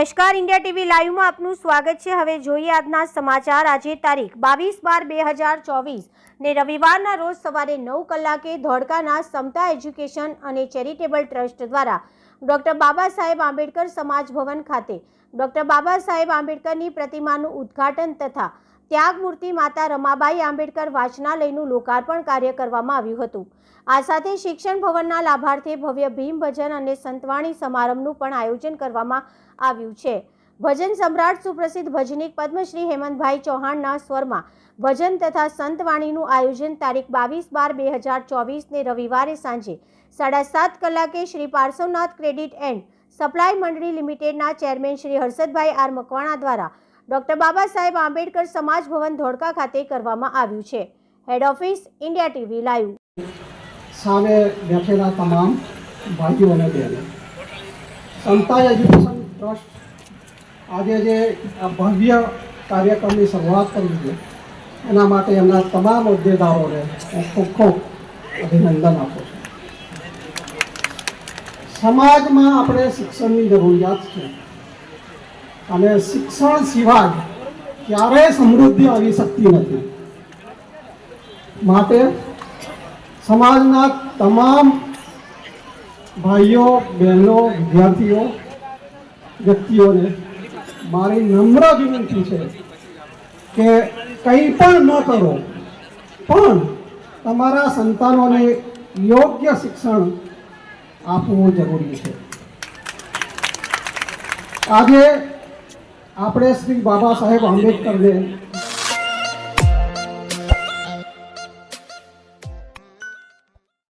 નમસ્કાર India TV લાઈવમાં આપનું સ્વાગત છે. હવે જોઈએ આજના સમાચાર. આજે તારીખ બાવીસ બાર બે હજાર ચોવીસ ને રવિવારના રોજ સવારે નવ કલાકે ધોળકાના સમતા એજ્યુકેશન અને ચેરિટેબલ ટ્રસ્ટ દ્વારા ડૉક્ટર બાબા સાહેબ આંબેડકર સમાજ ભવન ખાતે ડૉક્ટર બાબા સાહેબ આંબેડકરની પ્રતિમાનું ઉદ્ઘાટન તથા ત્યાગમૂર્તિ માતા રમાબાઈ આંબેડકર વાચનાલયનું લોકાર્પણ કાર્ય કરવામાં આવ્યું હતું. આ સાથે શિક્ષણ ભવનના લાભાર્થે ભવ્ય ભીમ ભજન અને સંતવાણી સમારંભનું પણ આયોજન કરવામાં આવ્યું છે. ભજન સમ્રાટ સુપ્રસિદ્ધ ભજનીક પદ્મશ્રી હેમંતભાઈ ચૌહાણના સ્વરમાં ભજન તથા સંતવાણીનું આયોજન તારીખ બાવીસ બાર બે હજાર ચોવીસને રવિવારે સાંજે સાડા સાત કલાકે Shri Parshwanath credit and supply મંડળી લિમિટેડના ચેરમેન શ્રી હર્ષદભાઈ આર મકવાણા દ્વારા ડોક્ટર બાબા સાહેબ આંબેડકર સમાજ ભવન ધોળકા ખાતે કરવામાં આવ્યું છે. Head office India TV live સામે બેઠેલા તમામ ભાઈઓ અને બહેનો સંતા એજ્યુકેશન ટ્રસ્ટ આજે જે ભવ્ય કાર્યક્રમની શરૂઆત કરી છે, એના માટે એમના તમામ હોદ્દેદારોને હું ખૂબ ખૂબ અભિનંદન આપું છું. સમાજમાં આપણે શિક્ષણની જરૂરિયાત છે. અને શિક્ષણ સિવાય ક્યારેય સમૃદ્ધિ આવી શકતી નથી. માટે સમાજના તમામ ભાઈઓ, બહેનો, વિદ્યાર્થીઓ, વ્યક્તિઓને મારી નમ્ર વિનંતી છે કે કંઈ પણ ન કરો, પણ તમારા સંતાનોને યોગ્ય શિક્ષણ આપવું જરૂરી છે. આજે આપણે શ્રી બાબા સાહેબ આંબેડકરને